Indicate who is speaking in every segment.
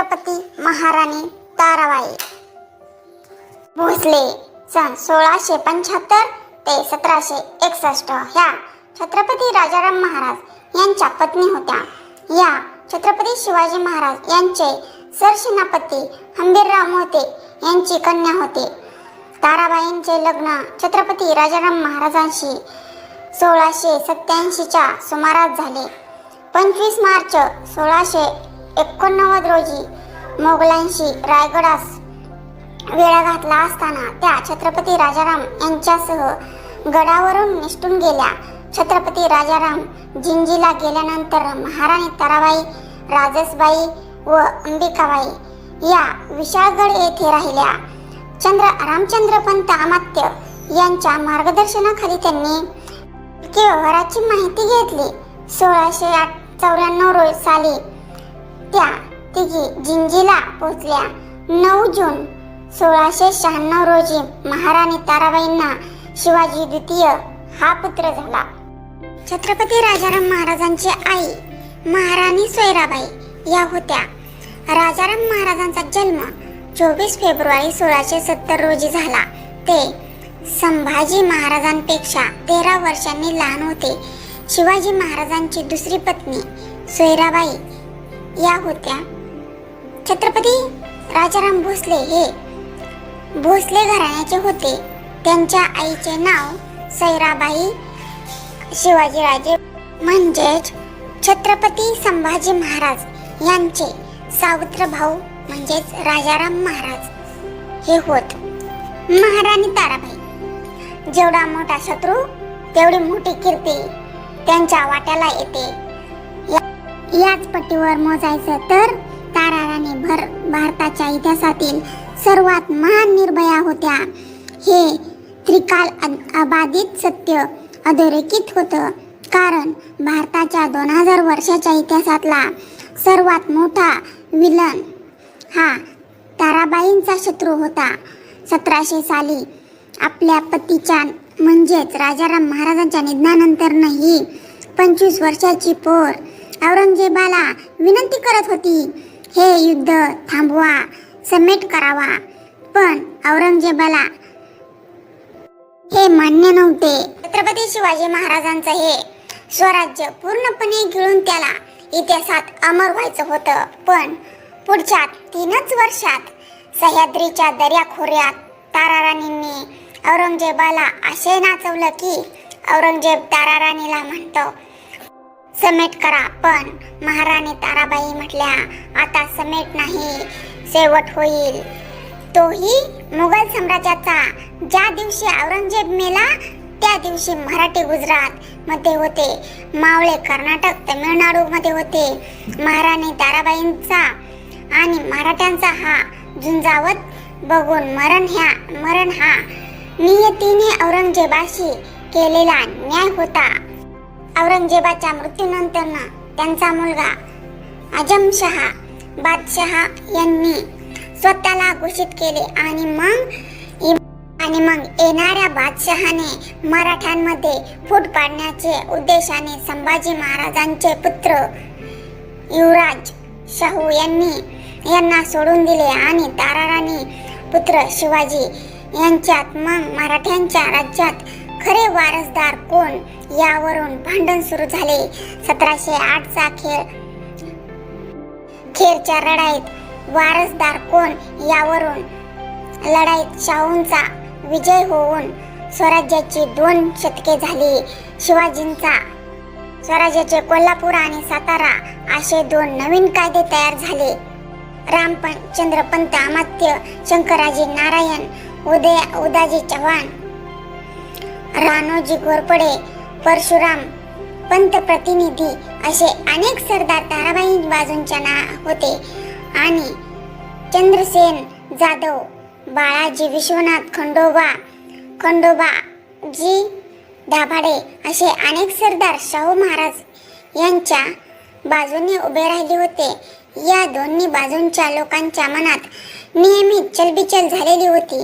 Speaker 1: छत्रपती महाराणी ताराबाई. भोसले सन सोळाशे पंच्याहत्तर ते सतराशे एकसष्ट ह्या छत्रपती राजाराम महाराज यांच्या पत्नी होत्या. या छत्रपती शिवाजी महाराज यांचे सरसेनापती हंबीरराव मोहिते यांची कन्या होते. ताराबाईंचे लग्न छत्रपती राजाराम महाराजांशी सोळाशे सत्याऐंशीच्या सुमारास झाले. पंचवीस मार्च सोळाशे एकोणनव्वद रोजी मोगलांशी रायगडास वेळा घातला असताना त्या छत्रपती राजाराम यांच्यासह गडावरून निसटून गेल्या. छत्रपती राजाराम जिंजीला गेल्यानंतर महाराणी ताराबाई राजसबाई व अंबिकाबाई या विशाळगड येथे राहिल्या. चंद्र रामचंद्र पंत अमात्य यांच्या मार्गदर्शनाखाली त्यांनी व्यवहाराची माहिती घेतली. सोळाशे आठ चौऱ्याण्णव रोज साली त्या तिघी जिंजीला पोचल्या. नऊ जून सोळाशे शहाण्णव रोजी महाराणी ताराबाईंना शिवाजी द्वितीय हा पुत्र झाला. छत्रपती राजाराम महाराजांची आई महाराणी सोयराबाई या होत्या. राजाराम महाराजांचा जन्म चोवीस फेब्रुवारी सोळाशे सत्तर रोजी झाला. ते संभाजी महाराजांपेक्षा तेरा वर्षांनी लहान होते. शिवाजी महाराजांची दुसरी पत्नी सोयराबाई या होत्या. छत्रपती राजाराम भोसले हे भोसले घराण्याचे होते. त्यांच्या आईचे नाव सैराबाई शिवाजीराजे म्हणजेच छत्रपती संभाजी महाराज यांचे सावत्र भाऊ म्हणजेच राजाराम महाराज हे होत. महाराणी ताराबाई जेवढा मोठा शत्रू तेवढी मोठी कीर्ती त्यांच्या वाट्याला येते. याच पट्टीवर मोजायचं तर ताराराणी भर भारताच्या इतिहासातील सर्वात महान निर्भया होत्या. हे त्रिकाल अबाधित सत्य अधोरेखित होतं. कारण भारताच्या दोन हजार वर्षाच्या इतिहासातला सर्वात मोठा विलन हा ताराबाईंचा शत्रू होता. सतराशे साली आपल्या पतीच्या म्हणजेच राजाराम महाराजांच्या निधनानंतरनंही पंचवीस वर्षाची पोर औरंगजेबाला विनंती करत होती हे युद्ध थांबवा समेट करावा. पण औरंगजेबाला हे मान्य नव्हते. छत्रपती शिवाजी महाराजांचं हे स्वराज्य पूर्णपणे गिळून त्याला इतिहासात अमर व्हायचं होतं. पण पुढच्या तीनच वर्षात सह्याद्रीच्या दर्याखोऱ्यात ताराराणींनी औरंगजेबाला असे नाचवलं की औरंगजेब ताराराणीला म्हणतो समेट करा. पण महाराणी ताराबाई म्हटल्या आता समेट नाही शेवट होईल. तोही मुघल साम्राज्याचा. ज्या दिवशी औरंगजेब मेला त्या दिवशी मराठी गुजरात मध्ये होते. मावळे कर्नाटक तमिळनाडू मध्ये होते. महाराणी ताराबाईंचा आणि मराठ्यांचा हा झुंजावत बघून मरण ह्या मरण हा. नियतीने औरंगजेबाशी केलेला न्याय होता. औरंगजेबाच्या मृत्यूनंतर त्यांचा मुलगा आजमशहा बादशहा यांनी स्वतःला घोषित केले आणि मग आणि मग येणाऱ्या बादशहाने मराठ्यांमध्ये फूट पाडण्याचे उद्देशाने संभाजी महाराजांचे पुत्र युवराज शाहू यांनी यांना सोडून दिले आणि ताराराणी पुत्र शिवाजी यांच्यात मग मराठ्यांच्या राज्यात खरे वारसदार कोण? यावरून भांडण सुरू झाले. सतराशे आठचा खेळ खेरच्या लढाईत वारसदार कोण? यावरून लढाईत शाहूंचा विजय होऊन स्वराज्याची दोन शतके झाली. शिवाजींचा स्वराज्याचे कोल्हापूर आणि सातारा असे दोन नवीन कायदे तयार झाले. रामपं चंद्रपंत अमात्य शंकराजी नारायण उदय उदाजी चव्हाण रानोजी घोरपडे परशुराम पंत प्रतिनिधी असे अनेक सरदार ताराबाई बाजूंच्या ना होते. आणि चंद्रसेन जाधव बाळाजी विश्वनाथ खंडोबा खंडोबा जी दाभाडे असे अनेक सरदार शाहू महाराज यांच्या बाजूने उभे राहिले होते. या दोन्ही बाजूंच्या लोकांच्या मनात नियमित चलबिचल झालेली होती.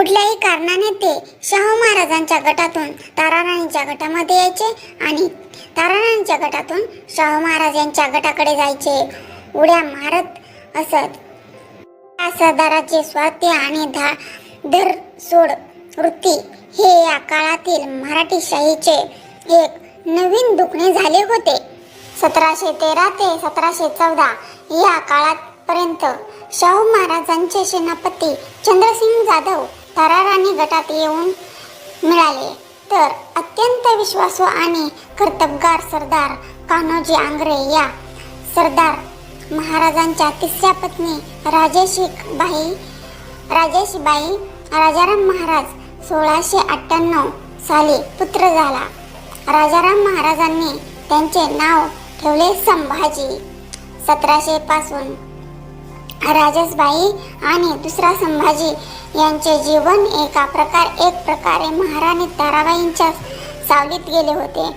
Speaker 1: कुठल्याही कारणाने ते शाहू महाराजांच्या गटातून ताराराणीच्या गटामध्ये यायचे आणि ताराराणीच्या गटातून शाहू महाराज यांच्या गटाकडे जायचे. उड्या मारत असत. सरदाराचे स्वात्य आणि धा धर सोड वृत्ती हे या काळातील मराठी शाहीचे एक नवीन दुखणे झाले होते. सतराशे तेरा ते सतराशे चौदा या काळापर्यंत शाहू महाराजांचे सेनापती चंद्रसिंग जाधव थराराणी गटात येऊन मिळाले. तर अत्यंत विश्वासू आणि कर्तबगार सरदार कान्होजी आंग्रे या सरदार महाराजांच्या तिसऱ्या पत्नी राजेशीबाई राजेशीबाई राजेशबाई राजाराम महाराज सोळाशे अठ्ठ्याण्णव साली पुत्र झाला. राजाराम महाराजांनी त्यांचे नाव ठेवले संभाजी. सतराशे पासून राजसबाई आणि दुसरा संभाजी यांचे जीवन एका प्रकार एक प्रकारे महाराणी ताराबाईंच्या सावलीत गेले होते.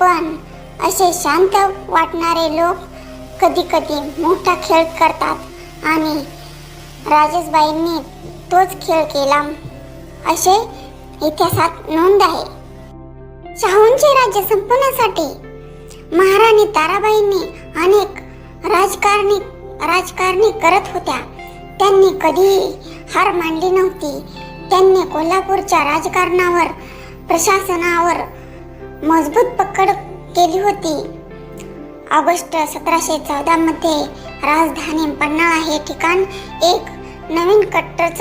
Speaker 1: पण असे शांत वाटणारे लोक कधी कधी मोठा खेळ करतात आणि राजसबाईंनी तोच खेळ केला. असे इतिहासात नोंद आहे. शाहूंचे राज्य संपवण्यासाठी महाराणी ताराबाईंनी अनेक राजकारणी राजकारणी करत होत्या. त्यांनी कधीही हार मानली नव्हती. त्यांनी कोल्हापूरच्या राजकारणावर प्रशासनावर मजबूत पकड केली होती. ऑगस्ट सतराशे चौदामध्ये राजधानी पन्हाळा हे ठिकाण एक नवीन कटच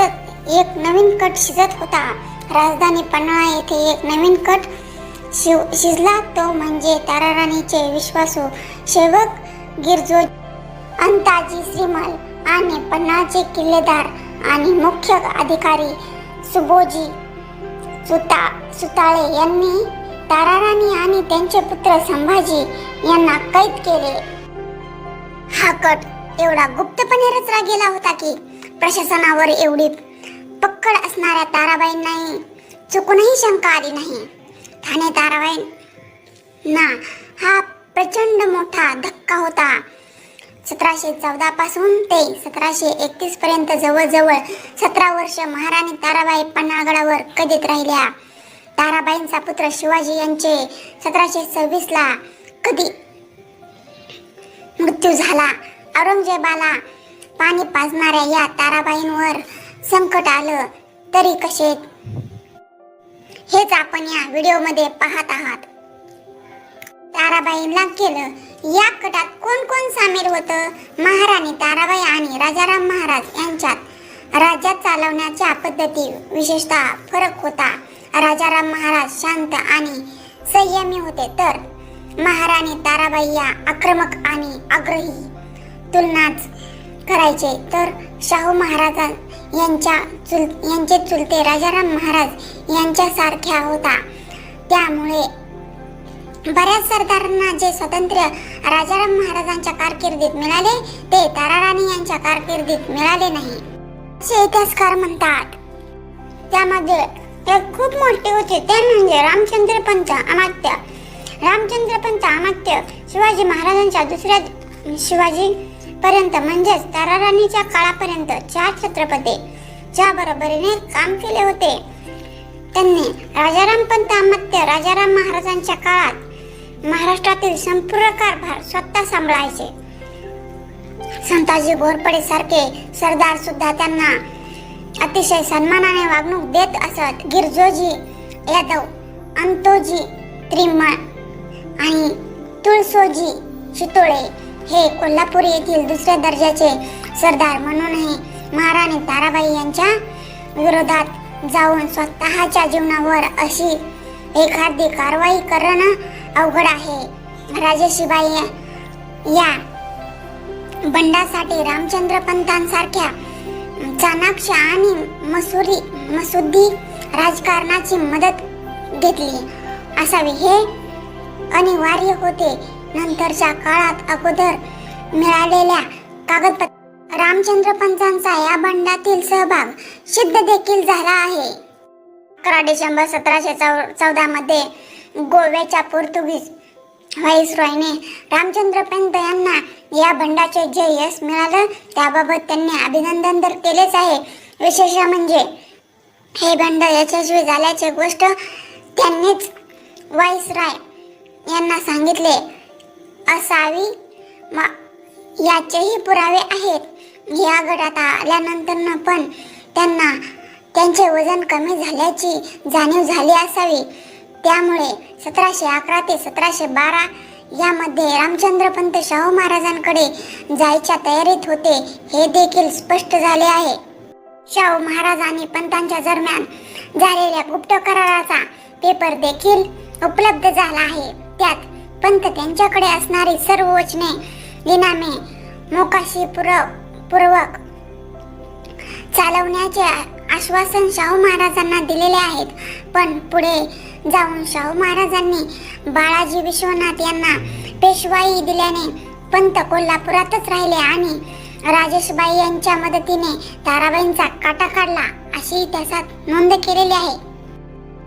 Speaker 1: एक नवीन कट शिजत होता. राजधानी पन्हाळा येथे एक नवीन कट शिव शिजला. तो म्हणजे ताराराणीचे विश्वासू सेवक गिरजो अंताजी श्रीमल आणि पन्नाचे किल्लेदार आणि मुख्य अधिकारी सुबोजी सुता सुताळे यांनी ताराराणी आणि त्यांचे पुत्र संभाजी यांना कैद केले. हा कट एवढा गुप्तपणे रचला गेला होता की प्रशासनावर एवढी पक्कड असणाऱ्या ताराबाईंनाही चुकूनही शंका आली नाही. ठाणे ताराबाई ना हा प्रचंड मोठा धक्का होता. सतराशे चौदा पासून ते सतराशे एकतीस पर्यंत जवळजवळ सतरा वर्ष महाराणी ताराबाई पन्हाळगडावर कधीत राहिल्या. ताराबाईंचा पुत्र शिवाजी यांचे सतराशे सव्वीस ला कधी मृत्यू झाला? औरंगजेबाला पाणी पाजणाऱ्या या ताराबाईंवर संकट आलं तरी कसे? हेच आपण या व्हिडिओमध्ये पाहत आहात. ताराबाईंना केलं. या कटात कोण कोण सामील होतं? महाराणी ताराबाई आणि राजाराम महाराज यांच्यात. राज्यात चालवण्याच्या पद्धती विशेषतः फरक होता. राजाराम महाराज शांत आणि संयमी होते. तर महाराणी ताराबाई या आक्रमक आणि आग्रही तुलनाच करायचे. तर शाहू महाराज यांच्या चुल यांचे चुलते राजाराम महाराज यांच्यासारख्या होता. त्यामुळे बऱ्याच सरदारांना जे स्वातंत्र्य राजाराम महाराजांच्या कारकिर्दीत मिळाले ते ताराराणी यांच्या कारकिर्दीत मिळाले नाही. असे इतिहासकार म्हणतात. त्यामध्ये एक खूप मोठे होते ते म्हणजे रामचंद्र पंत अमात्य. रामचंद्र पंत अमात्य शिवाजी महाराजांच्या दुसऱ्या शिवाजी पर्यंत म्हणजेच ताराराणीच्या काळापर्यंत चार छत्रपती च्या बरोबरीने काम केले होते. त्यांनी राजाराम पंत अमात्य राजाराम महाराजांच्या काळात महाराष्ट्रातील संपूर्ण कारभार स्वतः सांभाळायचे. संताजी घोरपडे सारखे सरदार सुद्धा त्यांना अतिशय सन्मानाने वागणूक देत असत. गिरजोजी यादव अंतोजी त्रिमळ आणि तुळसोजी शितोळे हे कोल्हापूर येथील दुसऱ्या दर्जाचे सरदार म्हणूनही महाराणी ताराबाई यांच्या विरोधात जाऊन स्वतःच्या जीवनावर अशी एखादी कारवाई करणं अवघड आहे. राजेशिवाय या बंडासाठी रामचंद्र पंतांसारख्या चाणाक्ष आणि मसुरी मसुद्दी राजकारणाची मदत घेतली असावी. हे अनिवार्य होते. नंतरच्या काळात अगोदर मिळालेल्या कागदपत्र रामचंद्र पंतांचा या बंडातील सहभाग सिद्ध देखील झाला आहे. अकरा डिसेंबर सतराशे चौदा मध्ये गोव्याच्या पोर्तुगीज व्हाईसरॉयने रामचंद्र पंत यांना या बंडाचे जे यश मिळालं. त्याबाबत त्यांनी अभिनंदन तर केलेच आहे. विशेष म्हणजे हे बंड यशस्वी झाल्याची गोष्ट त्यांनीच व्हाईसराय यांना सांगितले असावी. मा- याचेही पुरावे आहेत. या गटात आल्यानंतर पण त्यांना त्यांचे वजन कमी झाल्याची जाणीव झाली असावी. त्यामुळे सतराशे अकरा ते सतराशे बारा यामध्ये रामचंद्र पंत शाहू महाराजांकडे जायच्या तयारीत होते हे देखील स्पष्ट झाले आहे. शाहू महाराज आणि पंतांच्या दरम्यान झालेल्या गुप्त कराराचा पेपर देखील उपलब्ध झाला आहे. त्यात पंत त्यांच्याकडे असणारी सर्व वचने इनामे मोकाशी पूर्वक चालवण्याचे आश्वासन शाहू महाराजांना दिलेले आहेत. पण पुढे जाऊन शाहू महाराजांनी बाळाजी विश्वनाथ यांना पेशवाई दिल्याने पंत कोल्हापुरातच राहिले आणि राजेशबाई यांच्या मदतीने ताराबाईंचा काटा काढला अशी इतिहासात नोंद केलेली आहे.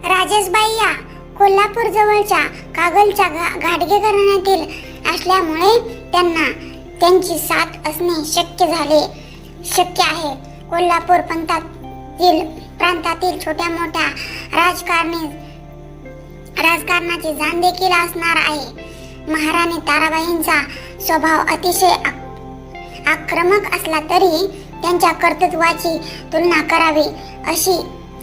Speaker 1: राजेशबाई या कोल्हापूर जवळच्या कागलच्या घाटगे घराण्यातील असल्यामुळे त्यांना त्यांची साथ असणे शक्य झाले. शक्य आहे. कोल्हापूर पंथातील प्रांतातील छोट्या मोठ्या राजकारणी राजकारणाची जाण देखील असणार आहे. महाराणी ताराबाईंचा स्वभाव अतिशय आक- आक्रमक असला तरी त्यांच्या कर्तृत्वाची तुलना करावी अशी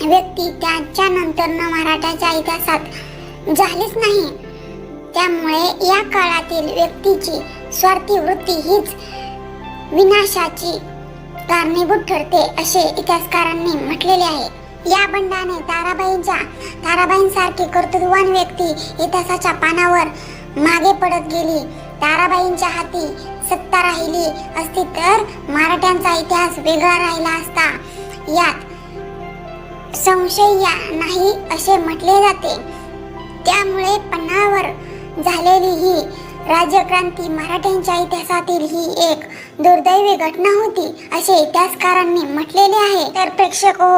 Speaker 1: व्यक्ती त्याच्यानंतर न मराठाच्या इतिहासात झालीच नाही. त्यामुळे या काळातील व्यक्तीची स्वार्थी वृत्ती हीच विनाशाची कारणीभूत ठरते असे इतिहासकारांनी म्हटलेले आहे. या बंडाने ताराबाईंच्या ताराबाईंसारखी कर्तृत्ववान व्यक्ती इतिहासाच्या पानावर मागे पडत गेली. ताराबाईंच्या हाती सत्ता राहिली असती तर मराठ्यांचा इतिहास वेगळा राहिला असता. यात संशय या नाही असे म्हटले जाते. त्यामुळे पन्हाळावर झालेली ही राज्यक्रांती मराठ्यांच्या इतिहासातील ही एक दुर्दैवी घटना होती असे इतिहासकारांनी म्हटलेले आहे. तर प्रेक्षक हो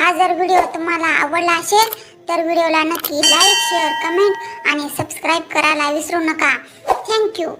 Speaker 1: हा जर व्हिडिओ तुम्हाला आवडला असेल तर व्हिडिओला नक्की लाईक शेअर कमेंट आणि सबस्क्राईब करायला विसरू नका. थँक्यू